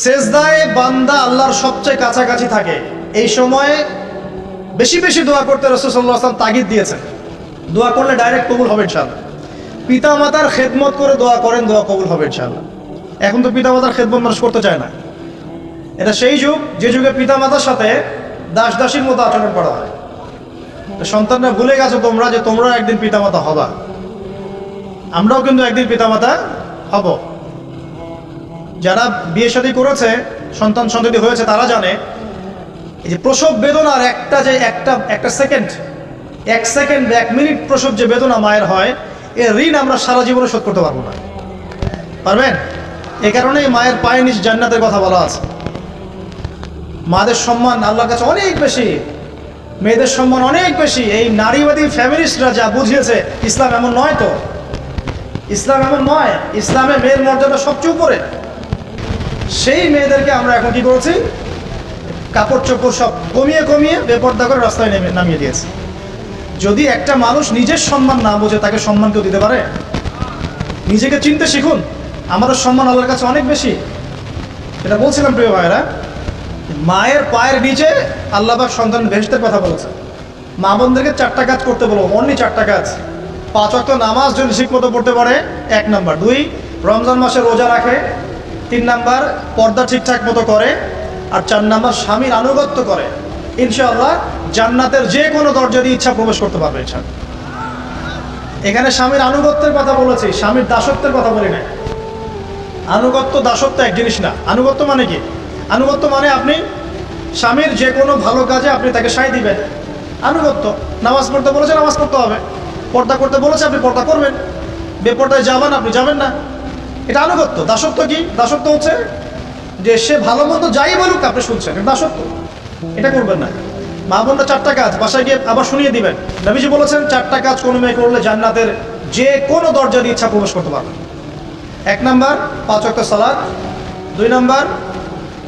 সেজদায় বান্দা আল্লাহর সবচেয়ে কাছাকাছি থাকে। এই সময়ে বেশি বেশি দোয়া করতে রসুল্লাহ আসলাম তাগিদ দিয়েছেন। দোয়া করলে ডাইরেক্ট কবুল হবে ইনশাল্লাহ পিতা মাতার খেদমত করে দোয়া করেন, দোয়া কবুল হবে ইনশাল্লাহ এখন তো পিতা মাতার খেদমত মানুষ করতে চায় না। এটা সেই যুগ, যে যুগে পিতা মাতার সাথে দাস দাসীর মতো আচরণ করা হয়। সন্তানরা ভুলে গেছো তোমরা যে তোমরা একদিন পিতা মাতা হবা। আমরাও কিন্তু একদিন পিতা মাতা হব। যারা বিয়ে শাদী করেছে, সন্তান সন্ততি হয়েছে, তারা জানে এই যে প্রসব বেদনার একটা যে একটা একটা সেকেন্ড এক সেকেন্ড এক মিনিট প্রসব যে বেদনা মায়ের হয় এ ঋণ আমরা সারা জীবনে শোধ করতে পারব না। পারবেন? এ কারণেই মায়ের পায়ে নিচ জান্নাতের কথা বলা আছে। মাদের সম্মান আল্লাহর কাছে অনেক বেশি, মেয়েদের সম্মান অনেক বেশি। এই নারীবাদী ফ্যামিলিস্টরা যা বুঝিয়েছে, ইসলাম এমন নয় তো। ইসলাম এমন নয়, ইসলামে মেয়ের মর্যাদা সবচেয়ে উপরে। সেই মেয়েদেরকে আমরা এখন কি করেছি? কাপড় চোপড় সব কমিয়ে কমিয়ে বেপর্দা করে রাস্তায় নেমে নামিয়ে দিয়েছে। যদি একটা মানুষ নিজের সম্মান না বোঝে, তাকে সম্মান কেউ দিতে পারে? নিজেকে চিনতে শিখুন। আমাদের সম্মান আল্লাহর কাছে অনেক বেশি। এটা বলছিলাম প্রিয় ভাইরা মায়ের পায়ের নিচে আল্লাহবাক সন্তান ভেস্তের কথা বলেছে মা বোনদেরকে চারটা কাজ করতে বলব অনলি চারটা কাজ। পাঁচ অক্ট নামাজ যদি ঠিক মতো পড়তে পারে, এক নাম্বার। দুই, রমজান মাসে রোজা রাখে তিন নাম্বার, পর্দা ঠিকঠাক মতো করে, আর চার নাম্বার, স্বামীর আনুগত্য করে। ইনশাআল্লাহ, জান্নাতের যে কোনো দরজা দিয়ে ইচ্ছা প্রবেশ করতে পারবে ইচ্ছা এখানে স্বামীর আনুগত্যের কথা বলেছি, স্বামীর দাসত্বের কথা বলি নাই। আনুগত্য দাসত্ব এক জিনিস না। আনুগত্য মানে কি? আনুগত্য মানে আপনি স্বামীর যে কোনো ভালো কাজে আপনি তাকে সাই দিবেন। আনুগত্য, নামাজ পড়তে বলেছে, নামাজ পড়তে হবে। পর্দা করতে বলেছে, আপনি পর্দা করবেন। বেপর্দায় যাবেন, আপনি যাবেন না। এটা আনুগত্য। দাসত্ব কি? দাসত্ব হচ্ছে যে সে ভালো মন্দ যাই বলুক, আপনি শুনছেন। দাসত্ব। এটা করবেন না। মা বোনরা চারটা কাজ, বাসায় গিয়ে আবার শুনিয়ে দিবেন। নবীজি বলেছেন, চারটা কাজ কোনো মেয়ে করলে জান্নাতের যে কোনো দরজা দিয়ে ইচ্ছা প্রবেশ করতে পারবে। এক নাম্বার, পাঁচ অক্ট সালাদ দুই নাম্বার,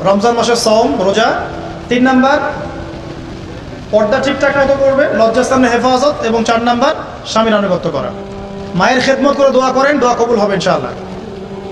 রমজান মাসের সম রোজা। তিন নাম্বার, পর্দা ঠিকঠাক মতো করবে লজ্জাস্থানের হেফাজত। এবং চার নাম্বার, স্বামীর আনুগত্য করা। মায়ের খেদমত করে দোয়া করেন, দোয়া কবুল হবে ইনশাআল্লাহ।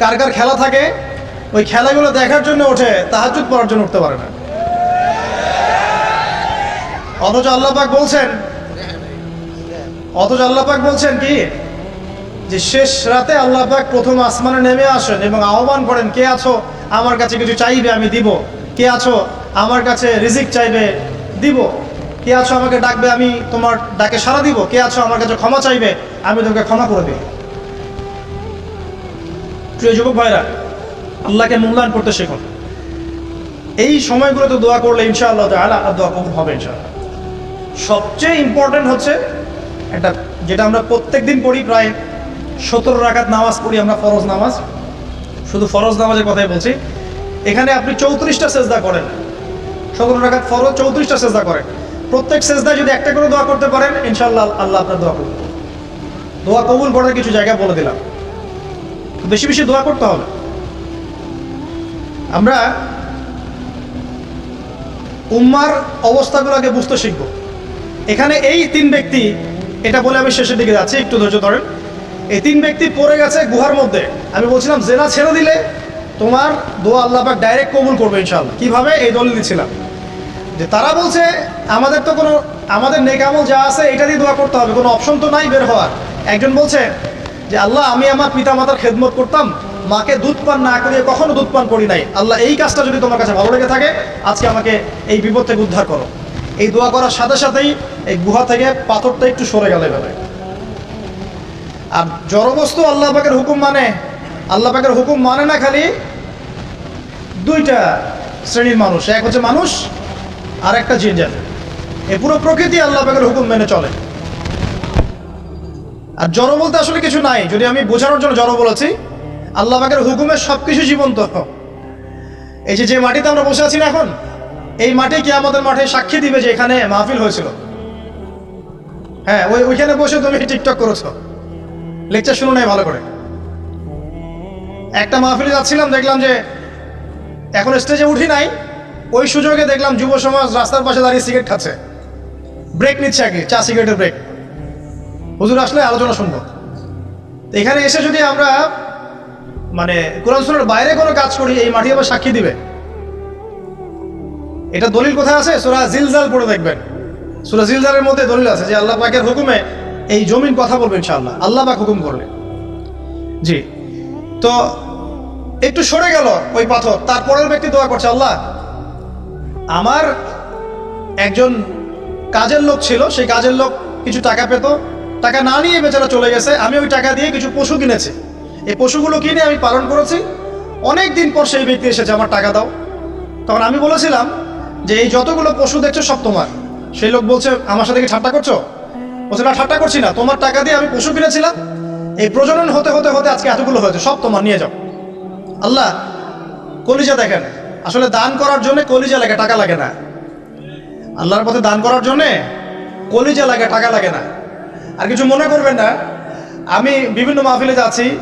কার কার খেলা থাকে, ওই খেলাগুলো দেখার জন্য ওঠে তাহাজুদ পড়ার জন্য উঠতে পারে না। অথচ আল্লাপাক বলছেন, অথচ আল্লাপাক বলছেন কি? যে শেষ রাতে আল্লাপাক প্রথম আসমানে নেমে আসেন এবং আহ্বান করেন, কে আছো? আমার কাছে কিছু চাইবে, আমি দিব। কে আছো? আমার কাছে রিজিক চাইবে, দিব। কে আছো? আমাকে ডাকবে, আমি তোমার ডাকে সাড়া দিব। কে আছো? আমার কাছে ক্ষমা চাইবে, আমি তোমাকে ক্ষমা করে দিব। প্রিয় যুবক ভাইরা, আল্লাহকে মূল্যায়ন করতে শেখুন এই সময়গুলোতে দোয়া করলে ইনশাআল্লাহ তাআলা আর দোয়া কবুল হবে ইনশাআল্লাহ। সবচেয়ে ইম্পর্টেন্ট হচ্ছে একটা, যেটা আমরা প্রত্যেক দিন পড়ি প্রায় সতেরো রাকাত নামাজ পড়ি আমরা ফরজ নামাজ। শুধু ফরজ নামাজের কথাই বলছি। এখানে আপনি চৌত্রিশটা সেজদা করেন। সতেরো রাকাত ফরজ, চৌত্রিশটা সেজদা করেন। প্রত্যেক সেজদায় যদি একটা করে দোয়া করতে পারেন, ইনশাআল্লাহ আল্লাহ আপনার দোয়া করবেন দোয়া কবুল করার কিছু জায়গা বলে দিলাম। বেশি বেশি দোয়া করতে হবে। আমরা উম্মার অবস্থাগুলোকে বুঝতে শিখব। এখানে এই তিন ব্যক্তি, এটা বলে আমি শেষের দিকে যাচ্ছি, একটু ধৈর্য ধরেন। এই তিন ব্যক্তি পড়ে গেছে গুহার মধ্যে। আমি বলছিলাম, জেনা ছেড়ে দিলে তোমার দোয়া আল্লাহ পাক ডাইরেক্ট কবুল করবে ইনশাল্লাহ কীভাবে? এই দলিল দিচ্ছিলাম যে তারা বলছে, আমাদের তো কোনো, আমাদের নেকামল যা আছে, এটা দিয়ে দোয়া করতে হবে। কোনো অপশন তো নাই বের হওয়ার। একজন বলছে যে আল্লাহ, আমি আমার পিতা মাতার খেদমত করতাম, মাকে দুধ পান না করিয়ে কখনো দুধ পান করি নাই। আল্লাহ, এই কাজটা যদি তোমার কাছে ভালো লেগে থাকে, আজকে আমাকে এই বিপদ থেকে উদ্ধার করো। এই দোয়া করার সাথে সাথেই এই গুহা থেকে পাথরটা একটু সরে গেলে এভাবে। আর জড়বস্তু আল্লাহ পাকের হুকুম মানে আল্লাহ পাকের হুকুম মানে না খালি দুইটা শ্রেণির মানুষ। এক হচ্ছে মানুষ আর একটা জিন এ পুরো প্রকৃতি আল্লাহ পাকের হুকুম মেনে চলে। আর জড় বলতে আসলে কিছু নাই। যদি আমি বোঝানোর জন্য জড় বলেছি, আল্লাহ পাকের হুকুমে সব কিছু জীবন্ত। এই যে যে মাটিতে আমরা বসে আছি না এখন, এই মাটি কি আমাদের মাঠে সাক্ষী দিবে যে এখানে মাহফিল হয়েছিল। হ্যাঁ ওই ওইখানে বসে তুমি টিকটক করেছ। লেকচার শুনো নাই ভালো করে। একটা মাহফিলে যাচ্ছিলাম, দেখলাম যে এখন স্টেজে উঠি নাই। ওই সুযোগে দেখলাম যুব সমাজ রাস্তার পাশে দাঁড়িয়ে সিগারেট খাচ্ছে। ব্রেক নিচ্ছে আগে চা সিগারেটের ব্রেক হুজুর আসলে আলোচনা শুনব এখানে এসে যদি আমরা মানে কোরআন বাইরে কোনো কাজ করি, এই মাটি আবার সাক্ষী দিবে। এটা দলিল কোথায় আছে? সুরা জিলজাল পড়ে দেখবেন। সুরা জিলজালের মধ্যে দলিল আছে যে আল্লাহ পাকের হুকুমে এই জমিন কথা বলবেন ইনশাআল্লাহ। আল্লাহ পাক হুকুম করলে। জি। তো একটু সরে গেল ওই পাথর, তারপরের ব্যক্তি দোয়া করছে, আল্লাহ, আমার একজন কাজের লোক ছিল, সেই কাজের লোক কিছু টাকা পেত টাকা না নিয়ে বেচারা চলে গেছে, আমি ওই টাকা দিয়ে কিছু পশু কিনেছি। এই পশুগুলো কিনে আমি পালন করেছি। অনেক দিন পর সেই ব্যক্তি এসেছে, আমার টাকা দাও। তখন আমি বলেছিলাম যে, এই যতগুলো পশু দেখছ সব তোমার। সেই লোক বলছে, আমার সাথে কি ঠাট্টা করছ? বলছে, না, ঠাট্টা করছি না। তোমার টাকা দিয়ে আমি পশু কিনেছিলাম। এই প্রজনন হতে হতে হতে আজকে এতগুলো হয়েছে, সব তোমার, নিয়ে যাও। আল্লাহ, কলিজা দেখেন। আসলে দান করার জন্য কলিজা লাগে, টাকা লাগে না। আল্লাহর পথে দান করার জন্যে কলিজা লাগে, টাকা লাগে না। আর কিছু মনে করবেন না। আমি বিভিন্ন মাহফিলে যাচ্ছি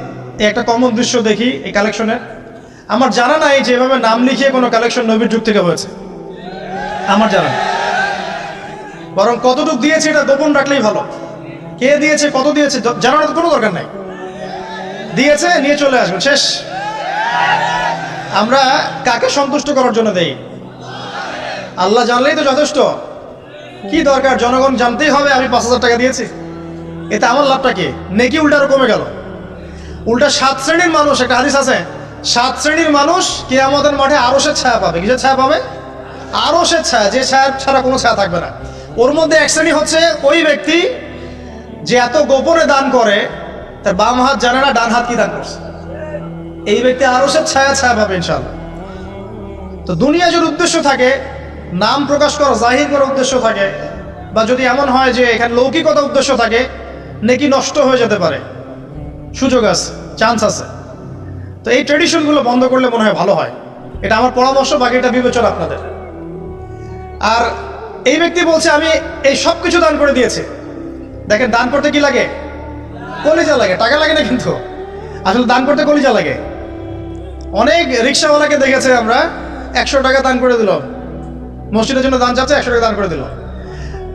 একটা কমন দৃশ্য দেখি এই কালেকশনের আমার জানা নাই যে এভাবে নাম লিখিয়ে কোনো কালেকশন নবীর যুগ থেকে হয়েছে। আমার জানা। বরং কতটুক দিয়েছে এটা গোপন রাখলেই ভালো। কে দিয়েছে, কত দিয়েছে জানানোর কোনো দরকার নাই। দিয়েছে, নিয়ে চলে আসবেন, শেষ। আমরা কাকে সন্তুষ্ট করার জন্য দেই? আল্লাহ জানলেই তো যথেষ্ট। কি দরকার? জনগণ জানতেই হবে, আমি পাঁচ হাজার টাকা দিয়েছি। এতে আমার লাভটা কি? নেকি উল্টারও কমে গেল। উল্টা সাত শ্রেণির মানুষ, একটা হাদিস আছে, সাত শ্রেণির মানুষ কে আমাদের মাঠে আরসের ছায়া পাবে। কিসের ছায়া পাবে? আরসের ছায়া, যে ছায়া ছাড়া কোনো ছায়া থাকবে না। ওর মধ্যে এক শ্রেণি হচ্ছে ওই ব্যক্তি যে এত গোপনে দান করে, তার বাম হাত জানে না ডান হাত কি দান করছে। এই ব্যক্তি আরসের ছায়া ছায়া পাবে ইনশাল্লাহ তো দুনিয়া যদি উদ্দেশ্য থাকে, নাম প্রকাশ করা, জাহির করার উদ্দেশ্য থাকে, বা যদি এমন হয় যে এখানে লৌকিকতা উদ্দেশ্য থাকে নেকি নষ্ট হয়ে যেতে পারে। সুযোগ আছে চান্স আছে। তো এই ট্রেডিশনগুলো বন্ধ করলে মনে হয় ভালো হয়। এটা আমার পরামর্শ, বাকিটা বিবেচনা আপনাদের। আর এই ব্যক্তি বলছে, আমি এই সব কিছু দান করে দিয়েছি। দেখেন, দান করতে কি লাগে? কলিজা লাগে। টাকা লাগে না কিন্তু। আসলে দান করতে কলিজা লাগে। অনেক রিক্সাওয়ালাকে দেখেছে আমরা, একশো টাকা দান করে দিল। মসজিদের জন্য দান চাচ্ছে, একশো টাকা দান করে দিল।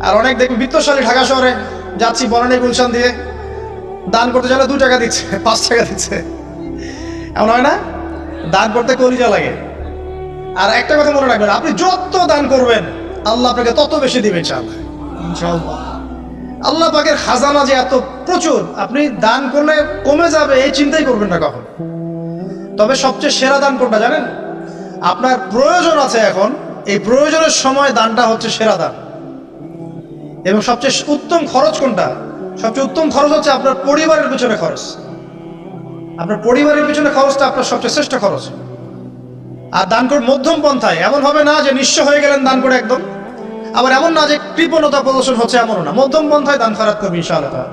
আর অনেক দেখবি বিত্তশালী ঢাকা শহরে যাচ্ছি বনানী গুলশান দিয়ে। দান করতে গেলে দু টাকা দিচ্ছে পাঁচ টাকা দিচ্ছে। এমন হয় না? দান করতে কলিজা লাগে। আর একটা কথা মনে রাখবেন আপনি যত দান করবেন আল্লাহ আপনাকে তত বেশি দিবেন ইনশাআল্লাহ। ইনশাআল্লাহ। আল্লাহ পাকের খাজানা যে এত প্রচুর আপনি দান করলে কমে যাবে এই চিন্তাই করবেন না কখন। তবে সবচেয়ে সেরা দান কোনটা জানেন? আপনার প্রয়োজন আছে এখন এই প্রয়োজনের সময় দানটা হচ্ছে সেরা দান। এবং সবচেয়ে উত্তম খরচ কোনটা? সবচেয়ে উত্তম খরচ হচ্ছে আপনার পরিবারের পিছনে খরচ। আপনার পরিবারের পিছনে খরচটা আপনার সবচেয়ে শ্রেষ্ঠ খরচ। আর দান করে মধ্যম পন্থায়, এমন হবে না যে নিঃস্ব হয়ে গেলেন দান করে একদম। আবার এমন না যে কৃপণতা প্রদর্শন হচ্ছে এমনও না। মধ্যম পন্থায় দান খরাত করবে ইনশাআল্লাহ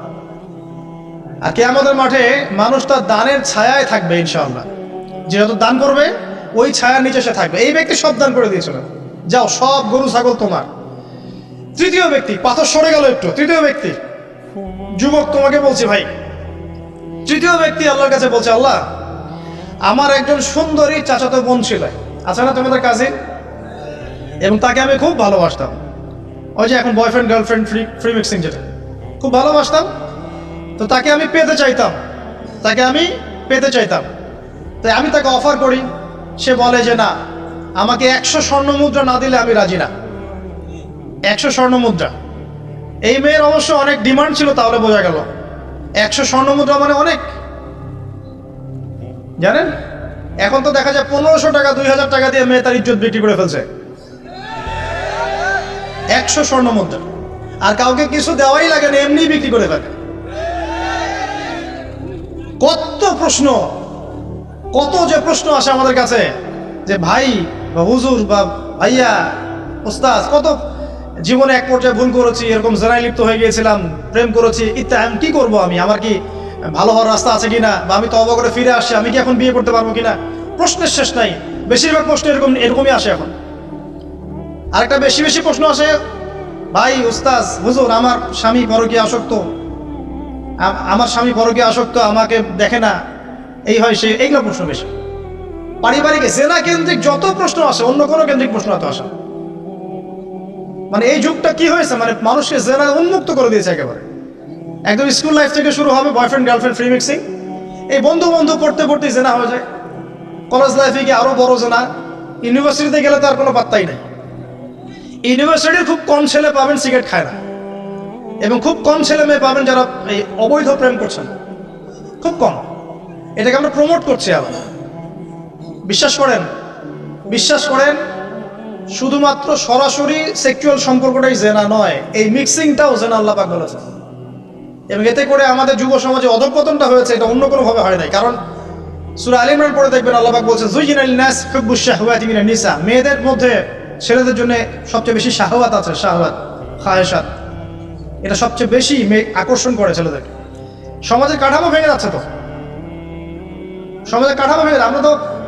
আর কে আমাদের মাঠে মানুষ তার দানের ছায়ায় থাকবে ইনশাআল্লাহ। যে যত দান করবে, ওই ছায়ার নিচে সে থাকবে। এই ব্যক্তি সব দান করে দিয়েছিল। যাও, সব গরু, ছাগল তোমার। তৃতীয় ব্যক্তি, পাথর সরে গেল একটু, তৃতীয় ব্যক্তি। যুবক তোমাকে বলছি, ভাই। তৃতীয় ব্যক্তি আল্লাহর কাছে বলছে, আল্লাহ, আমার একজন সুন্দরী চাচাতো বোন ছিল। আছে না তোমাদের কাজিন এবং তাকে আমি খুব ভালোবাসতাম। ওই যে এখন boyfriend girlfriend free free mixing যেটা। খুব ভালোবাসতাম। তো তাকে আমি পেতে চাইতাম। তাকে আমি পেতে চাইতাম। তাই আমি তাকে অফার করি। সে বলে যে, না, আমাকে একশো স্বর্ণ মুদ্রা না দিলে আমি রাজি না। একশো স্বর্ণ মুদ্রা। এই মেয়ের অবশ্য অনেক ডিমান্ড ছিল, তাহলে বোঝা গেল। একশো স্বর্ণ মুদ্রা মানে অনেক। জানেন? এখন তো দেখা যায় পনেরোশো টাকা, দুই হাজার টাকা দিয়ে মেয়ে তার ইজ্জত বিক্রি করে ফেলছে। একশো স্বর্ণ মুদ্রা। আর কাউকে কিছু দেওয়াই লাগে না এমনি বিক্রি করে ফেলে। কত প্রশ্ন, কত যে প্রশ্ন আসে আমাদের কাছে, যে ভাই বা হুজুর বা ভাইয়া, ওস্তাদ, কত জীবনে এক পর্যায়ে ভুল করেছি, এরকম জেনায় লিপ্ত হয়ে গিয়েছিলাম, প্রেম করেছি ইত্যাদি আমি কি করব আমি? আমার কি ভালো হওয়ার রাস্তা আছে কিনা? বা আমি তবা করে ফিরে আসছি, আমি কি এখন বিয়ে করতে পারব কিনা? প্রশ্নের শেষ নাই। বেশিরভাগ প্রশ্ন এরকম, এরকমই আসে এখন। আরেকটা বেশি বেশি প্রশ্ন আসে, ভাই উস্তাজ হুজুর, আমার স্বামী পরকীয় আসক্ত। আমার স্বামী পরকীয় আসক্ত, আমাকে দেখে না। এই হয় সে এইগুলো প্রশ্ন বেশি। পারিবারিক জেনা কেন্দ্রিক যত প্রশ্ন আসে, অন্য কোনো কেন্দ্রিক প্রশ্ন এত আসে। মানে এই যুগটা কি হয়েছে? মানে মানুষকে জেনা উন্মুক্ত করে দিয়েছে একেবারে। একদম স্কুল লাইফ থেকে শুরু হবে বয়ফ্রেন্ড গার্লফ্রেন্ড ফ্রি মিক্সিং এই বন্ধু বন্ধু পড়তে পড়তে জেনা হয়ে যায়। কলেজ লাইফে গিয়ে আরও বড় জেনা। ইউনিভার্সিটিতে গেলে তার কোনো পাত্তাই নাই। ইউনিভার্সিটির খুব কম ছেলে পাবেন, সিগারেট খায় না। এবং খুব কম ছেলে মেয়ে পাবেন যারা এই অবৈধ প্রেম করছেন খুব কম। এটাকে আমরা প্রমোট করছি আবার। বিশ্বাস করেন? বিশ্বাস করেন? শুধুমাত্র সরাসরি সেক্সুয়াল সম্পর্কটাই জেনা নয়, এই মিক্সিংটাও জেনা আল্লাহ পাক বলেছেন। এবং এতে করে আমাদের যুব সমাজে অধঃপতনটা হয়েছে, এটা অন্য কোনোভাবে হয় নাই। কারণ সুরা আলী ইমরান পড়ে দেখবেন আল্লাহ পাক বলছেন জুইন আল নাস হুব্বুশ শাহওয়াতি মিনান নিসা। মেয়েদের মধ্যে ছেলেদের জন্য সবচেয়ে বেশি শাহওয়াত আছে, শাহওয়াত, খায়েশাত। এটা সবচেয়ে বেশি মেয়ে আকর্ষণ করে ছেলেদেরকে। সমাজের কাঠামো ভেঙে যাচ্ছে তো। সমাজের কাঠামো ভেঙে আমরা তো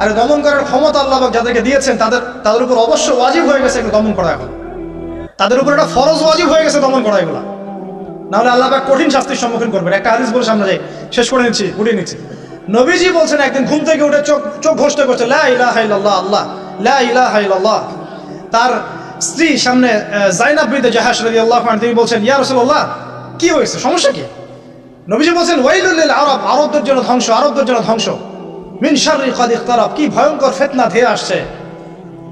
আরে দমন করার ক্ষমতা আল্লাহ যাদেরকে দিয়েছেন, তাদের তাদের উপর অবশ্য ওয়াজিব হয়ে গেছে দমন করা এখন। তাদের উপর একটা ফরজ ওয়াজিব হয়ে গেছে দমন করা এগুলো। নাহলে আল্লাহ কঠিন শাস্তির সম্মুখীন করবেন। একটা হাদিস বলে সামনে যাই, শেষ করে নিচ্ছি, উঠিয়ে নিচ্ছি। নবীজি বলছেন একদিন ঘুম থেকে উঠে চোখ চোখ ঘোষণা করছে, লা আল্লাহ, লা তার স্ত্রী সামনে জাইনাব জাহাশ রাদিয়াল্লাহু আনহা, তিনি বলছেন, ইয়া রাসূলুল্লাহ, কি হয়েছে? সমস্যা কি? নবীজি বলছেন, ওয়াইলুল লিল আরব, আরবদের জন্য ধ্বংস, আরবদের জন্য ধ্বংস। কি ভয়ঙ্কর ফিতনা ধেয়ে আসছে।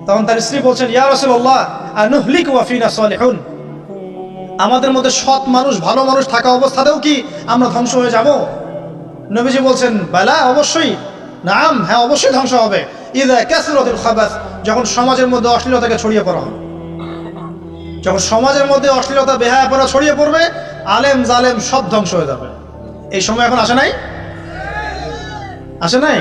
তখন তার স্ত্রী বলছেন, ইয়া রাসূলুল্লাহ, আনুহলিক ওয়া ফিনা সালিহুন? আমাদের মধ্যে সৎ মানুষ, ভালো মানুষ থাকা অবস্থাতেও কি আমরা ধ্বংস হয়ে যাব? নবীজি বলছেন, বেলা, অবশ্যই। নাম হ্যাঁ অবশ্যই ধ্বংস হবে। যখন সমাজের মধ্যে অশ্লীলতাকে ছড়িয়ে পড়া হবে যখন সমাজের মধ্যে অশ্লীলতা, বেহায়া পড়া ছড়িয়ে পড়বে, আলেম জালেম সব ধ্বংস হয়ে যাবে। এই সময় এখন আসে নাই? আসে নাই?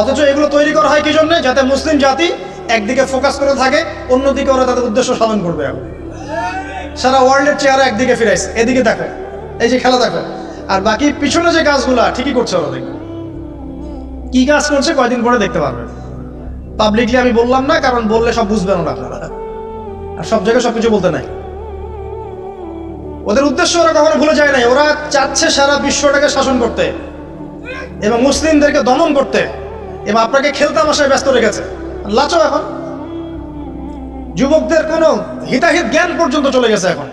অথচ এগুলো তৈরি করা হয় কি জন্য যাতে মুসলিম জাতি একদিকে ফোকাস করে থাকে, অন্যদিকে ওরা তাদের উদ্দেশ্য সাধন করবে সারা ওয়ার্ল্ডের চেয়ারে একদিকে ফিরাইছে এদিকে দেখো, এই যে খেলা দেখো। আর বাকি পিছনে যে কাজগুলা ঠিকই করছে ওরা দেখবে। কি কাজ করছে কয়দিন পরে দেখতে পারবেন পাবলিকলি আমি বললাম না, কারণ বললে সব বুঝবেন না আর সব জায়গায় সবকিছু বলতে নাই। ওদের উদ্দেশ্য ওরা কখনো ভুলে যায় নাই। ওরা চাচ্ছে সারা বিশ্বটাকে শাসন করতে এবং মুসলিমদেরকে দমন করতে। এবং আপনাকে খেলতামাশায় ব্যস্ত রেখেছে। লাচো এখন। যুবকদের কোনো হিতাহিত জ্ঞান পর্যন্ত চলে গেছে এখন।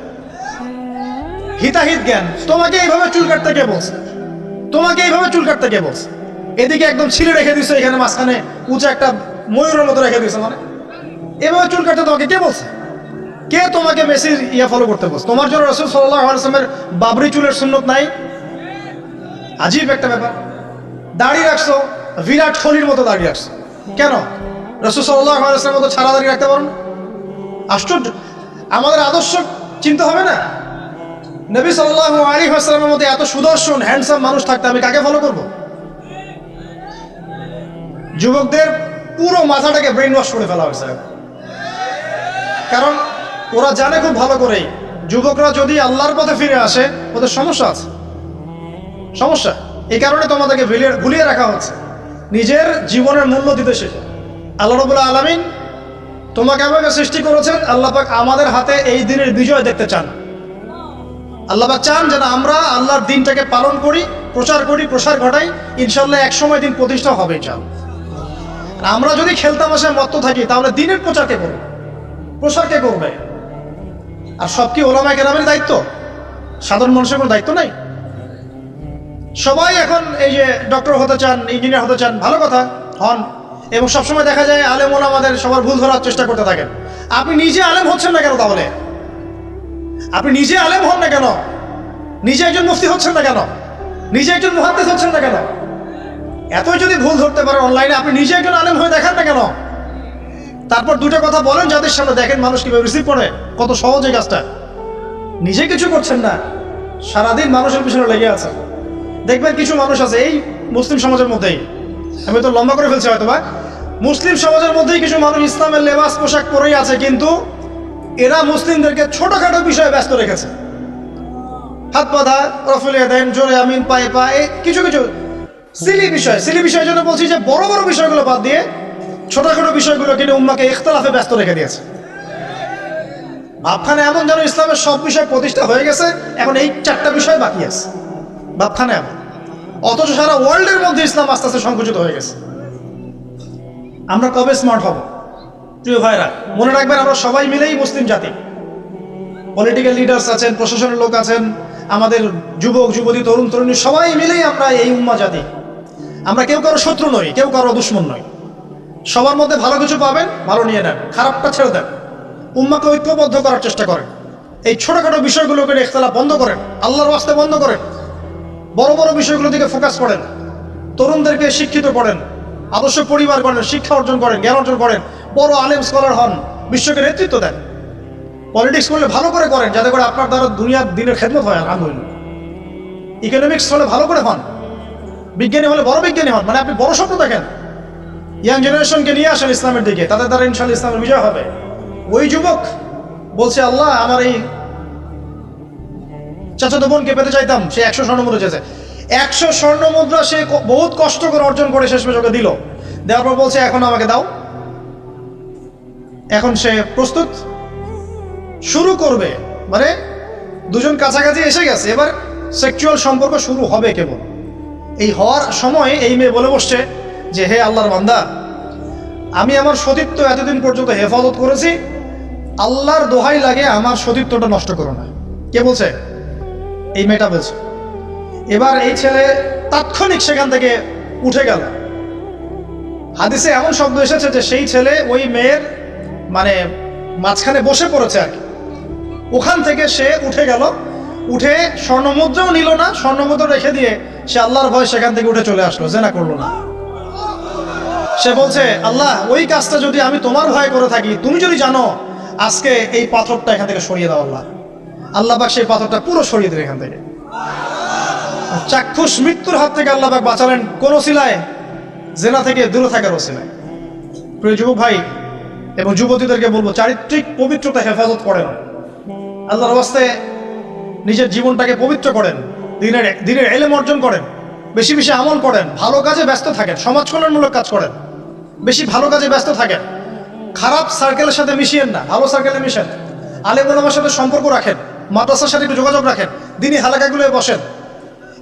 হিতাহিত জ্ঞান। তোমাকে এইভাবে চুল কাটতে কে বলছে? তোমাকে এইভাবে চুল কাটতে কে বলছে? এদিকে একদম ছিলে রেখে দিছো, এখানে মাঝখানে উঁচা একটা ময়ূরের মতো রেখে দিছো মানে। এভাবে চুল কাটতে তোমাকে কে বলছে? কে তোমাকে মেসির ইয়া ফলো করতে বলছে? তোমার জন্য রসুল সাল্লাহ আলসালামের বাবরি চুলের সুন্নত নাই? আজীব একটা ব্যাপার। দাড়ি রাখছো বিরাট কোহলির মতো দাঁড়িয়ে রাখছো কেন? রসুল সাল্লাহ আলসালামের মতো ছাড়া দাঁড়িয়ে রাখতে পারো আশ্চর্য। আমাদের আদর্শ চিন্তা হবে না? নবী সাল্লাহ আলী আসসালামের মধ্যে এত সুদর্শন হ্যান্ডসাম মানুষ থাকতে আমি কাকে ফলো করব? যুবকদের পুরো মাথাটাকে ব্রেন ওয়াশ করে ফেলা হয়েছে। কারণ ওরা জানে খুব ভালো করেই, যুবকরা যদি আল্লাহর পথে ফিরে আসে, ওদের সমস্যা আছে। সমস্যা। এই কারণে তোমাদেরকে ভুলিয়ে রাখা হচ্ছে। নিজের জীবনের মূল্য দিতে শেখে। আল্লাহ রবুল্লাহ আলমিন তোমাকে আমাকে সৃষ্টি করেছেন, আল্লাহ পাক আমাদের হাতে এই দিনের বিজয় দেখতে চান। আল্লাপাক চান যেন আমরা আল্লাহর দিনটাকে পালন করি, প্রচার করি, প্রসার ঘটাই ইনশাল্লাহ এক সময় দিন প্রতিষ্ঠা হবে চান আমরা যদি খেলতামাশে মত্ত থাকি, তাহলে দিনের প্রচার কে করবে? প্রসার কে করবে? আর সব কি ওলামায় কেরামের দায়িত্ব? সাধারণ মানুষের কোনো দায়িত্ব নাই? সবাই এখন এই যে ডক্টর হতে চান, ইঞ্জিনিয়ার হতে চান, ভালো কথা, হন। এবং সবসময় দেখা যায় আলেম আমাদের সবার ভুল ধরার চেষ্টা করতে থাকেন। আপনি নিজে আলেম হচ্ছেন না কেন তাহলে? আপনি নিজে আলেম হন না কেন? নিজে একজন মুফতি হচ্ছেন না কেন? নিজে একজন মুহাদ্দিস হচ্ছেন না কেন? এতই যদি ভুল ধরতে পারেন অনলাইনে, আপনি নিজে একজন আলেম হয়ে দেখান না কেন? তারপর দুটো কথা বলেন, যাদের সামনে দেখেন মানুষ কীভাবে রিসিভ করে, কত সহজ কাজটা। নিজে কিছু করছেন না, সারাদিন মানুষের পিছনে লেগে আছেন। দেখবেন কিছু মানুষ আছে, এই মুসলিম সমাজের মধ্যেই। আমি তো লম্বা করে ফেলছি হয়তো বা মুসলিম সমাজের মধ্যেই কিছু মানুষ ইসলামের লেবাস পোশাক পরেই আছে, কিন্তু এরা মুসলিমদেরকে ছোটখাটো বিষয়ে ব্যস্ত রেখেছে। হাত বাঁধা, রফুলিয়া দেন, জোরে আমিন, পায়ে পায়ে কিছু কিছু সিলি বিষয়। সিলি বিষয়ের জন্য বলছি যে, বড় বড় বিষয়গুলো বাদ দিয়ে ছোটখাটো বিষয়গুলো কিনে উম্মাকে ইখতলাফে ব্যস্ত রেখে দিয়েছে। ভাবখানে এমন যেন ইসলামের সব বিষয় প্রতিষ্ঠা হয়ে গেছে, এখন এই চারটা বিষয় বাকি আছে। ভাবখানে এমন। অথচ সারা ওয়ার্ল্ডের মধ্যে ইসলাম আস্তে আস্তে সংকুচিত হয়ে গেছে। আমরা কবে স্মার্ট হব? প্রিয় ভাইরা, মনে রাখবেন আমরা সবাই মিলেই মুসলিম জাতি। পলিটিক্যাল লিডার্স আছেন, প্রশাসনের লোক আছেন, আমাদের যুবক, যুবতী, তরুণ, তরুণী, সবাই মিলেই আমরা এই উম্মা জাতি। আমরা কেউ কারও শত্রু নই, কেউ কারও দুশ্মন নই। সবার মধ্যে ভালো কিছু পাবেন, ভালো নিয়ে নেন, খারাপটা ছেড়ে দেন। উম্মাকে ঐক্যবদ্ধ করার চেষ্টা করেন। এই ছোটখাটো বিষয়গুলোকে ইখতলা বন্ধ করেন, আল্লাহর ওয়াস্তে বন্ধ করেন। বড় বড় বিষয়গুলোর দিকে ফোকাস করেন। তরুণদেরকে শিক্ষিত করেন, আদর্শ পরিবার করেন, শিক্ষা অর্জন করেন, জ্ঞান অর্জন করেন, বড় আলেম স্কলার হন, বিশ্বকে নেতৃত্ব দেন। পলিটিক্স করলে ভালো করে করেন, যাতে করে আপনার দ্বারা দুনিয়ার দিনের খেদমত হয়, আলহামদুলিল্লাহ। ইকোনমিক্স হলে ভালো করে হন। বিজ্ঞানী হলে বড় বিজ্ঞানী হন মানে আপনি বড় স্বপ্ন দেখেন। ইয়াং জেনারেশনকে নিয়ে আসেন ইসলামের দিকে, তাদের দ্বারা ইনশাল্লাহ ইসলামের বিজয় হবে। ওই যুবক বলছে, আল্লাহ, আমার এই চাচাতো বোনকে পেতে চাইতাম, সে একশো স্বর্ণ মুদ্রা চেয়েছে। একশো স্বর্ণ মুদ্রা সে বহুত কষ্ট করে অর্জন করে শেষ পর্যন্ত দিল। দেওয়ার পর বলছে, এখন আমাকে দাও। এখন সে প্রস্তুত। শুরু করবে। মানে দুজন কাছাকাছি এসে গেছে। এবার সেক্সুয়াল সম্পর্ক শুরু হবে কেবল। এই হওয়ার সময় এই মেয়ে বলে বসছে যে, হে আল্লাহর বান্দা, আমি আমার সতীত্ব এতদিন পর্যন্ত হেফাজত করেছি। আল্লাহর দোহাই লাগে আমার সতীত্বটা নষ্ট করো না। কে বলছে? এই মেয়েটা বলছে। এবার এই ছেলে তাৎক্ষণিক সেখান থেকে উঠে গেল। হাদিসে এমন শব্দ এসেছে যে সেই ছেলে ওই মেয়ের মানে মাঝখানে বসে পড়েছে আর ওখান থেকে সে উঠে গেল। উঠে স্বর্ণমুদ্রাও নিল না, স্বর্ণমুদ্রা রেখে দিয়ে সে আল্লাহর ভয় সেখান থেকে উঠে চলে আসলো, জেনা করল না। সে বলছে, আল্লাহ, ওই কাজটা যদি আমি তোমার ভয় করে থাকি, তুমি যদি জানো, আজকে এই পাথরটা এখান থেকে সরিয়ে দাও আল্লাহ। আল্লাহ পাক সেই পাথরটা পুরো সরিয়ে দিল এখান থেকে। চাক্ষুষ মৃত্যুর হাত থেকে আল্লাহ পাক বাঁচালেন কোন সিলায়, জেনা থেকে দূরে থাকার ওসিলায় প্রিয় যুবক ভাই এবং যুবতীদেরকে বলব, চারিত্রিক পবিত্রতা হেফাজত করেন। আল্লাহর বাস্তে নিজের জীবনটাকে পবিত্র করেন, দিনের দিনের এলেম অর্জন করেন, বেশি বেশি আমল করেন, ভালো কাজে ব্যস্ত থাকেন, সমাজ কল্যাণমূলক কাজ করেন, বেশি ভালো কাজে ব্যস্ত থাকেন। খারাপ সার্কেলের সাথে মিশিয়েন না, ভালো সার্কেলে মিশেন। আলেম ওলামার সাথে সম্পর্ক রাখেন। মাদ্রাসার সাথে একটু যোগাযোগ রাখেন। দিনই হালাকাগুলোয় বসেন।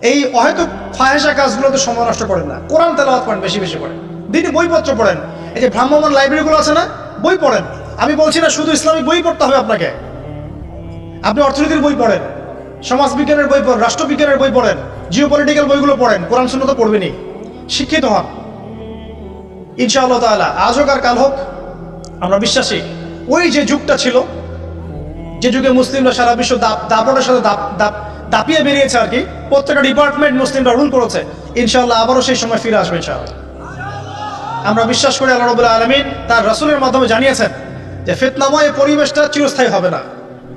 এই অহেতুক ফাহেসা কাজগুলোতে সময় নষ্ট করেন না। কোরআন তেলাওয়াত করেন, বেশি বেশি করেন। দিনই বইপত্র পড়েন। এই যে ভ্রাম্যমান লাইব্রেরিগুলো আছে না, বই পড়েন। আমি বলছি না শুধু ইসলামিক বই পড়তে হবে আপনাকে। আপনি অর্থনীতির বই পড়েন, সমাজবিজ্ঞানের বই পড়েন, রাষ্ট্রবিজ্ঞানের বই পড়েন জিও পলিটিক্যাল বইগুলো পড়েন, কোরআন শূন্য তো পড়বেনই। শিক্ষিত হন। ইনশাআল্লাহ তাআলা, আজ হোক আর কাল হোক, আমরা বিশ্বাসী। ওই যে যুগটা ছিল যে যুগে মুসলিমরা সারা বিশ্ব দাপ- দাপটের সাথে দাপ দাপ, দাপিয়ে বেরিয়েছে আর কি, প্রত্যেকটা ডিপার্টমেন্ট মুসলিমরা রুল করেছে। ইনশাল্লাহ আবারও সেই সময় ফিরে আসবে ইনশাআল্লাহ। আমরা বিশ্বাস করি আল্লাহ রবুল্লাহ আলমিন তার রাসূলের মাধ্যমে জানিয়েছেন যে ফেতনাময় পরিবেশটা চিরস্থায়ী হবে না।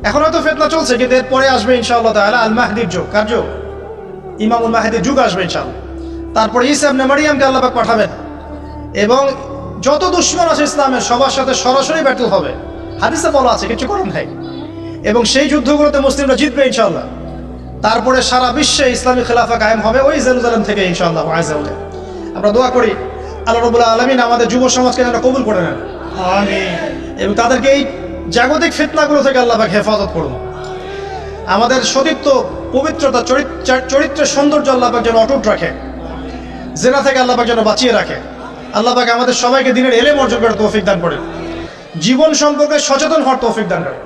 এখন হয়তো ফেতনা চলছে, কিন্তু এরপরে আসবে ইনশাআল্লাহ তাআলা আল মাহদির যুগ। কার যুগ? ইমামুল মাহদির যুগ আসবে ইনশাআল্লাহ। তারপরে ইসা ইবনে মারিয়ামকে আল্লাহ পাঠাবেন। এবং যত দুশ্মন আছে ইসলামের, সবার সাথে সরাসরি ব্যাটল হবে। হাদিসে বলা আছে, কিছু করেন নাই। এবং সেই যুদ্ধগুলোতে মুসলিমরা জিতবে ইনশাল্লাহ তারপরে সারা বিশ্বে ইসলামী খেলাফা কায়েম হবে ওই জেরুজালেম থেকে ইনশাআল্লাহ আজাউলে আমরা দোয়া করি আল্লাহ রবুল্লাহ আলমিন আমাদের যুব সমাজকে যেন কবুল করে নেন। এবং তাদেরকে এই জাগতিক ফিতনাগুলো থেকে আল্লাহ হেফাজত করুন। আমাদের সতীত্ব পবিত্রতা চরিত্রের সৌন্দর্য আল্লাহ পাক যেন অটুট রাখে। জেনা থেকে আল্লাহ পাক যেন বাঁচিয়ে রাখে। আল্লাহ পাক আমাদের সবাইকে দিনের এলে অর্জন করে তৌফিক দান করে জীবন সম্পর্কে সচেতন হওয়ার তৌফিক দান করে